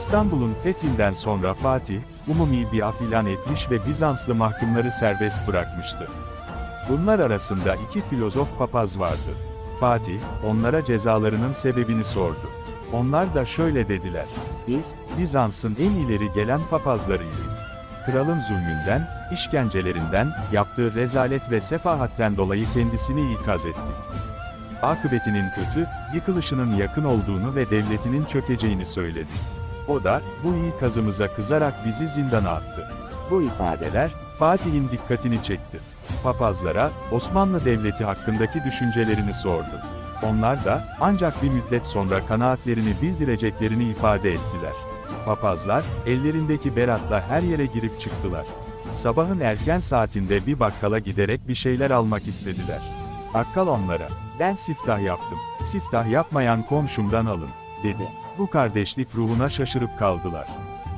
İstanbul'un fethinden sonra Fatih, umumi bir af ilan etmiş ve Bizanslı mahkumları serbest bırakmıştı. Bunlar arasında iki filozof papaz vardı. Fatih, onlara cezalarının sebebini sordu. Onlar da şöyle dediler. Biz, Bizans'ın en ileri gelen papazlarıydık. Kralın zulmünden, işkencelerinden, yaptığı rezalet ve sefahatten dolayı kendisini ikaz ettik. Akıbetinin kötü, yıkılışının yakın olduğunu ve devletinin çökeceğini söyledi. O da, bu ikazımıza kızarak bizi zindana attı. Bu ifadeler, Fatih'in dikkatini çekti. Papazlara, Osmanlı Devleti hakkındaki düşüncelerini sordu. Onlar da, ancak bir müddet sonra kanaatlerini bildireceklerini ifade ettiler. Papazlar, ellerindeki beratla her yere girip çıktılar. Sabahın erken saatinde bir bakkala giderek bir şeyler almak istediler. Bakkal onlara, ben siftah yaptım, siftah yapmayan komşumdan alın, dedi. Bu kardeşlik ruhuna şaşırıp kaldılar.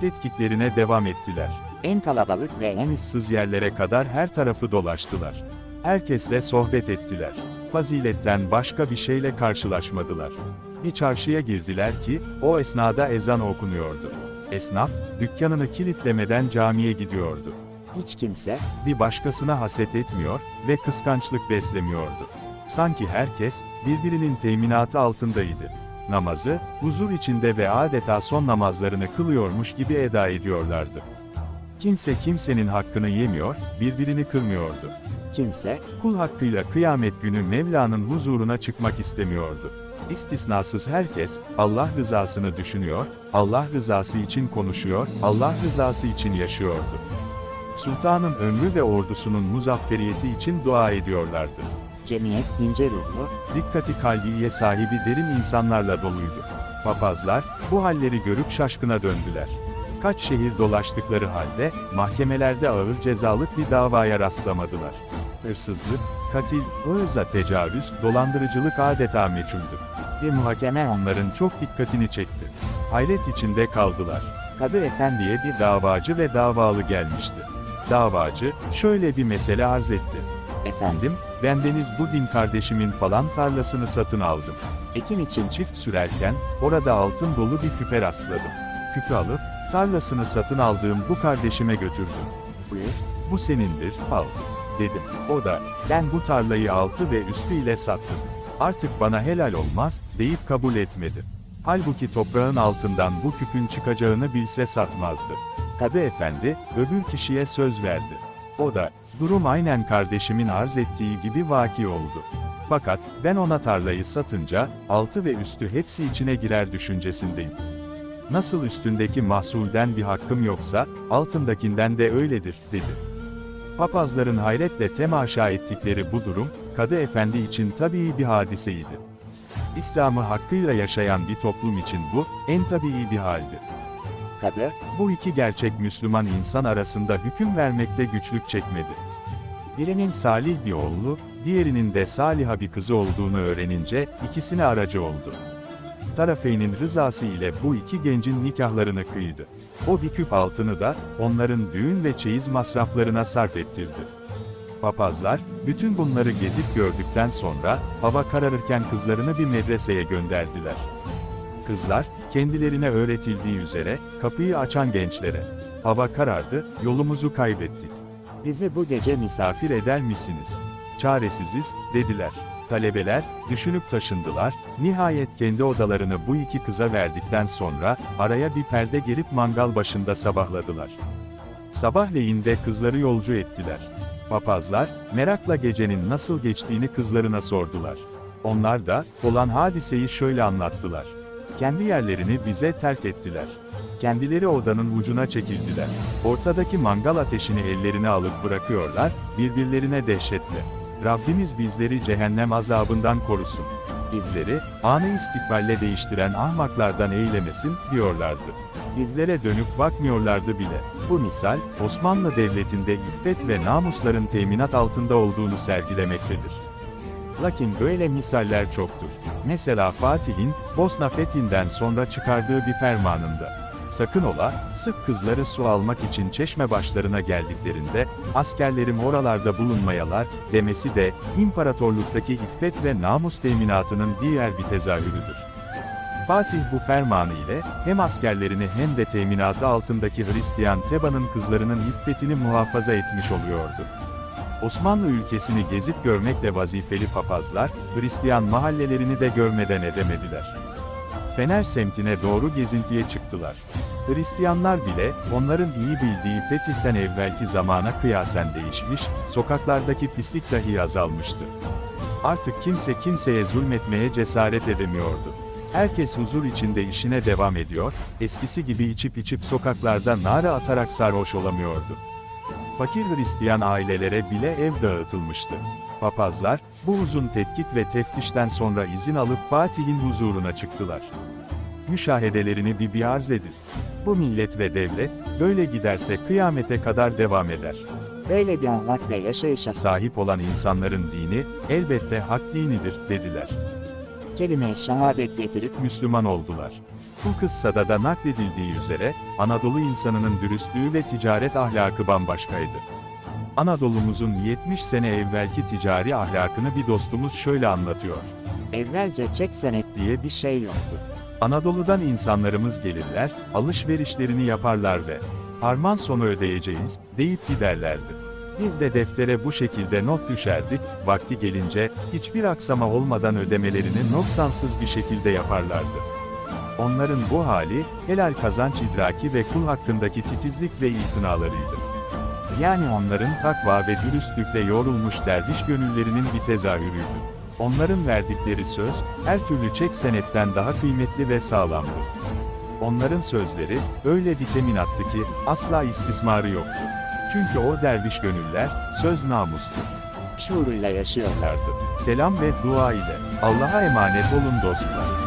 Tetkiklerine devam ettiler. En kalabalık ve en Issız yerlere kadar her tarafı dolaştılar. Herkesle sohbet ettiler. Faziletten başka bir şeyle karşılaşmadılar. Bir çarşıya girdiler ki, o esnada ezan okunuyordu. Esnaf, dükkanını kilitlemeden camiye gidiyordu. hiç kimse, Bir başkasına haset etmiyor ve kıskançlık beslemiyordu. Sanki herkes, birbirinin teminatı altındaydı. Namazı, huzur içinde ve adeta son namazlarını kılıyormuş gibi eda ediyorlardı. Kimse kimsenin hakkını yemiyor, birbirini kırmıyordu. kimse, Kul hakkıyla kıyamet günü Mevla'nın huzuruna çıkmak istemiyordu. İstisnasız herkes, Allah rızasını düşünüyor, Allah rızası için konuşuyor, Allah rızası için yaşıyordu. Sultanın ömrü ve ordusunun muzafferiyeti için dua ediyorlardı. Cemiyet ince ruhlu, Dikkati kalbiye sahibi derin insanlarla doluydu. Papazlar, bu halleri görüp şaşkına döndüler. Kaç şehir dolaştıkları halde, mahkemelerde ağır cezalık bir davaya rastlamadılar. Hırsızlık, katil, ırza tecavüz, dolandırıcılık adeta meçhuldü. Ve muhakeme onların çok dikkatini çekti. Hayret içinde kaldılar. Kadı Efendi'ye bir davacı ve davalı gelmişti. Davacı, şöyle bir mesele arz etti. Efendim, bendeniz bu din kardeşimin falan tarlasını satın aldım. ekin için Çift sürerken, orada altın dolu bir küpe rastladım. Küpü alıp, tarlasını satın aldığım bu kardeşime götürdüm. buyur, Bu senindir, al. Dedim. O da, ben bu tarlayı altı ve üstü ile sattım. Artık bana helal olmaz, deyip kabul etmedi. Halbuki toprağın altından bu küpün çıkacağını bilse satmazdı. Kadı efendi, öbür kişiye söz verdi. O da, durum aynen kardeşimin arz ettiği gibi vaki oldu. Fakat, ben ona tarlayı satınca, altı ve üstü hepsi içine girer düşüncesindeyim. Nasıl üstündeki mahsulden bir hakkım yoksa, altındakinden de öyledir, dedi. Papazların hayretle temaşa ettikleri bu durum, Kadı Efendi için tabii bir hadiseydi. İslam'ı hakkıyla yaşayan bir toplum için bu, en tabii bir haldi. Kadı, Bu iki gerçek Müslüman insan arasında hüküm vermekte güçlük çekmedi. Birinin salih bir oğlu, diğerinin de saliha bir kızı olduğunu öğrenince, ikisine aracı oldu. Tarafeynin rızası ile bu iki gencin nikahlarını kıydı. O bir küp altını da, onların düğün ve çeyiz masraflarına sarf ettirdi. Papazlar, bütün bunları gezip gördükten sonra, hava kararırken kızlarını bir medreseye gönderdiler. Kızlar, kendilerine öğretildiği üzere, kapıyı açan gençlere, hava karardı, yolumuzu kaybettik. bizi bu gece misafir, eder misiniz? Çaresiziz, dediler. Talebeler, düşünüp taşındılar, nihayet kendi odalarını bu iki kıza verdikten sonra, araya bir perde girip mangal başında sabahladılar. Sabahleyin de kızları yolcu ettiler. Papazlar, merakla gecenin nasıl geçtiğini kızlarına sordular. Onlar da, olan hadiseyi şöyle anlattılar. Kendi yerlerini bize terk ettiler. Kendileri odanın ucuna çekildiler. Ortadaki mangal ateşini ellerine alıp bırakıyorlar, birbirlerine dehşetle. Rabbimiz bizleri cehennem azabından korusun. Bizleri, anı istikballe değiştiren ahmaklardan eylemesin, diyorlardı. Bizlere dönüp bakmıyorlardı bile. Bu misal, Osmanlı Devleti'nde iffet ve namusların teminat altında olduğunu sergilemektedir. Lakin böyle misaller çoktur. Mesela Fatih'in, Bosna fethinden sonra çıkardığı bir fermanında. Sakın ola, sık kızları su almak için çeşme başlarına geldiklerinde, askerlerim oralarda bulunmayalar, demesi de, imparatorluktaki iffet ve namus teminatının diğer bir tezahürüdür. Fatih bu fermanı ile hem askerlerini hem de teminatı altındaki Hristiyan Teba'nın kızlarının iffetini muhafaza etmiş oluyordu. Osmanlı ülkesini gezip görmekle vazifeli papazlar, Hristiyan mahallelerini de görmeden edemediler. Fener semtine doğru gezintiye çıktılar. Hristiyanlar bile, onların iyi bildiği fetihten evvelki zamana kıyasen değişmiş, sokaklardaki pislik dahi azalmıştı. Artık kimse kimseye zulmetmeye cesaret edemiyordu. Herkes huzur içinde işine devam ediyor, eskisi gibi içip içip sokaklarda nara atarak sarhoş olamıyordu. Fakir Hristiyan ailelere bile ev dağıtılmıştı. Papazlar, bu uzun tetkik ve teftişten sonra izin alıp Fatih'in huzuruna çıktılar. Müşahedelerini bir bir arz edin. Bu millet ve devlet, böyle giderse kıyamete kadar devam eder. Böyle bir ahlak ve yaşayışa Sahip olan insanların dini, elbette hak dinidir, dediler. Kelime şehadet getirip Müslüman oldular. Bu kıssada da nakledildiği üzere, Anadolu insanının dürüstlüğü ve ticaret ahlakı bambaşkaydı. Anadolu'muzun 70 sene evvelki ticari ahlakını bir dostumuz şöyle anlatıyor. evvelce çek senet diye bir şey yoktu. Anadolu'dan insanlarımız gelirler, alışverişlerini yaparlar ve harman sonu ödeyeceğiz, deyip giderlerdi. Biz de deftere bu şekilde not düşerdik, vakti gelince, hiçbir aksama olmadan ödemelerini noksansız bir şekilde yaparlardı. Onların bu hali, helal kazanç idraki ve kul hakkındaki titizlik ve itinalarıydı. Yani onların takva ve dürüstlükle yoğrulmuş derviş gönüllerinin bir tezahürüydü. Onların verdikleri söz, her türlü çek senetten daha kıymetli ve sağlamdı. Onların sözleri, öyle vitamin attı ki, asla istismarı yoktu. Çünkü o derviş gönüller, söz namustur. Şuuruyla yaşıyorlardı. Selam ve dua ile, Allah'a emanet olun dostlar.